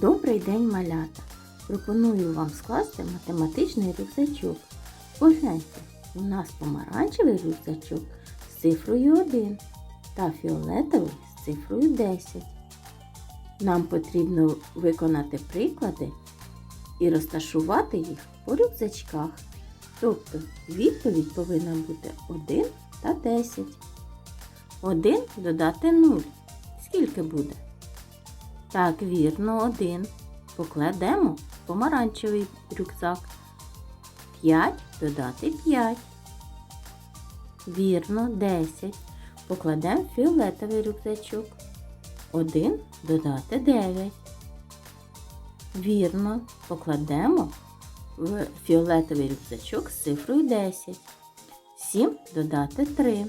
Добрий день, малята! Пропоную вам скласти математичний рюкзачок. Погляньте, у нас помаранчевий рюкзачок з цифрою 1 та фіолетовий з цифрою 10. Нам потрібно виконати приклади і розташувати їх по рюкзачках. Тобто відповідь повинна бути 1 та 10. 1 додати 0. Скільки буде? Так, вірно, 1. Покладемо помаранчевий рюкзак. 5 додати 5. Вірно, 10. Покладемо фіолетовий рюкзачок. 1 додати 9. Вірно, покладемо в фіолетовий рюкзачок з цифрою 10. 7 додати 3.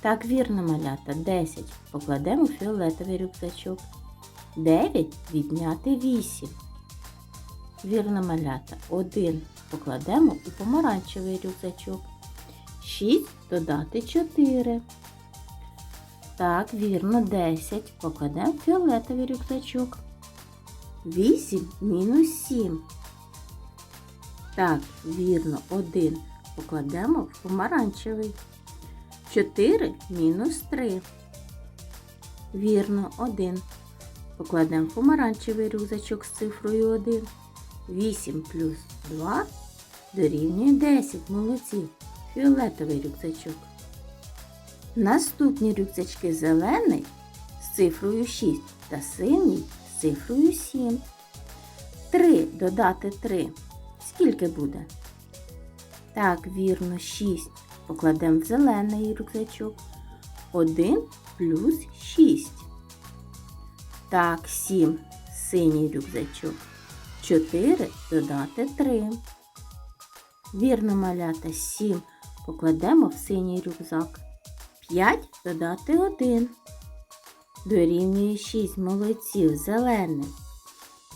Так, вірно, малята, 10 покладемо фіолетовий рюкзачок. 9 відняти 8. Вірно, малята, 1 покладемо у помаранчевий рюкзачок. 6 додати 4. Так, вірно, 10 покладемо фіолетовий рюкзачок. 8 мінус 7. Так, вірно, 1 покладемо в помаранчевий. 4 мінус 3. Вірно, 1. Покладемо помаранчевий рюкзачок з цифрою 1. 8 плюс 2 дорівнює 10. Молодці. Фіолетовий рюкзачок. Наступні рюкзачки зелений з цифрою 6 та синій з цифрою 7. 3 додати 3. Скільки буде? Так, вірно, 6 покладемо в зелений рюкзачок. 1 плюс 6. Так, 7 синій рюкзачок. 4 додати 3. Вірно, малята, 7 покладемо в синій рюкзак. 5 додати 1. Дорівнює 6 молодців зелений.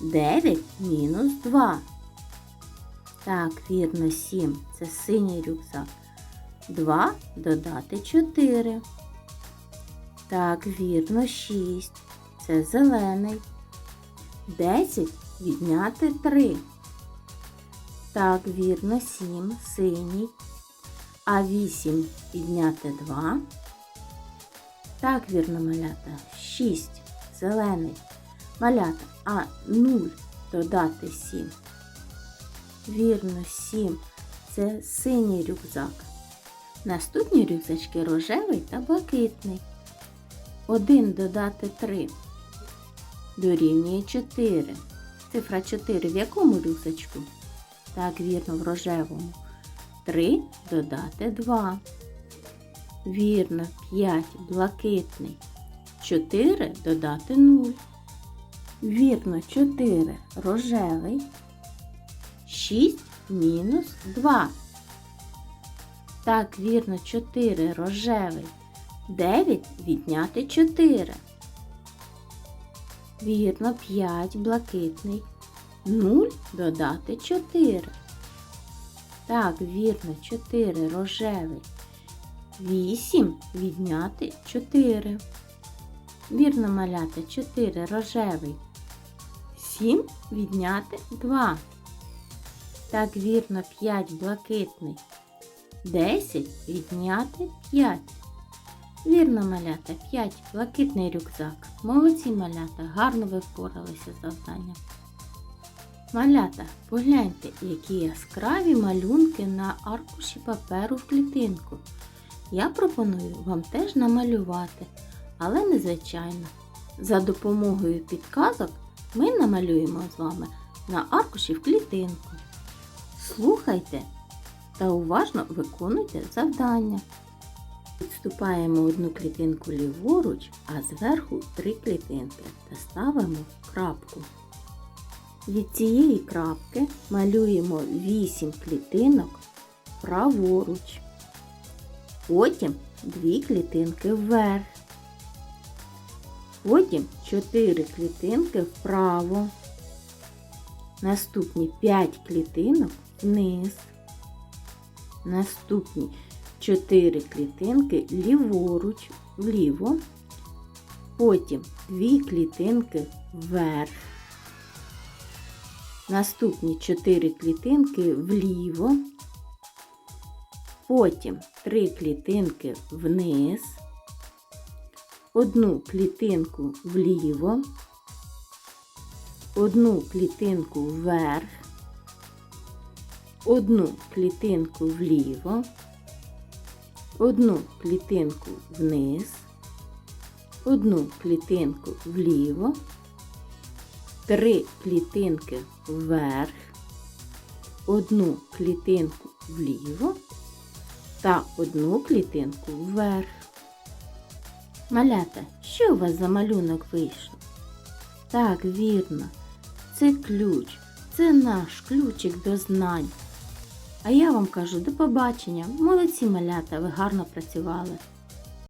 9 мінус 2. Так, вірно, 7. Це синій рюкзак. 2 додати 4. Так, вірно, 6. Це зелений. 10 відняти 3. Так, вірно, 7. Синій. А 8 відняти 2. Так, вірно, малята. 6. Зелений. Малята. А 0 додати 7. Вірно, 7. Це синій рюкзак. Наступні рюкзачки рожевий та блакитний. 1 додати 3 дорівнює 4. Цифра 4 в якому рюкзачку? Так, вірно, в рожевому. 3 додати 2. Вірно, 5 блакитний. 4 додати 0. Вірно, 4 рожевий. 6 мінус 2. Так, вірно, 4 рожевий. 9 відняти 4. Вірно, 5 блакитний. 0 додати 4. Так, вірно, 4 рожевий. 8 відняти 4. Вірно, малята 4 рожевий. 7 відняти 2. Так, вірно, 5 блакитний. 10 відняти 5. Вірно, малята, 5. Блакитний рюкзак. Молодці малята, гарно ви впоралися з завданням. Малята, погляньте, які яскраві малюнки на аркуші паперу в клітинку. Я пропоную вам теж намалювати, але незвичайно. За допомогою підказок ми намалюємо з вами на аркуші в клітинку. Слухайте та уважно виконуйте завдання. Відступаємо одну клітинку ліворуч, а зверху три клітинки та ставимо крапку. Від цієї крапки малюємо 8 клітинок праворуч. Потім дві клітинки вверх. Потім 4 клітинки вправо. Наступні 5 клітинок вниз. Наступні 4 клітинки ліворуч, вліво. Потім дві клітинки вверх. Наступні чотири клітинки вліво. Потім три клітинки вниз. Одну клітинку вліво. Одну клітинку вверх. Одну клітинку вліво. Одну клітинку вниз. Одну клітинку вліво. Три клітинки вверх. Одну клітинку вліво та одну клітинку вверх. Малята, що у вас за малюнок вийшов? Так, вірно, це ключ, це наш ключик до знань. А я вам кажу до побачення. Молодці малята, ви гарно працювали.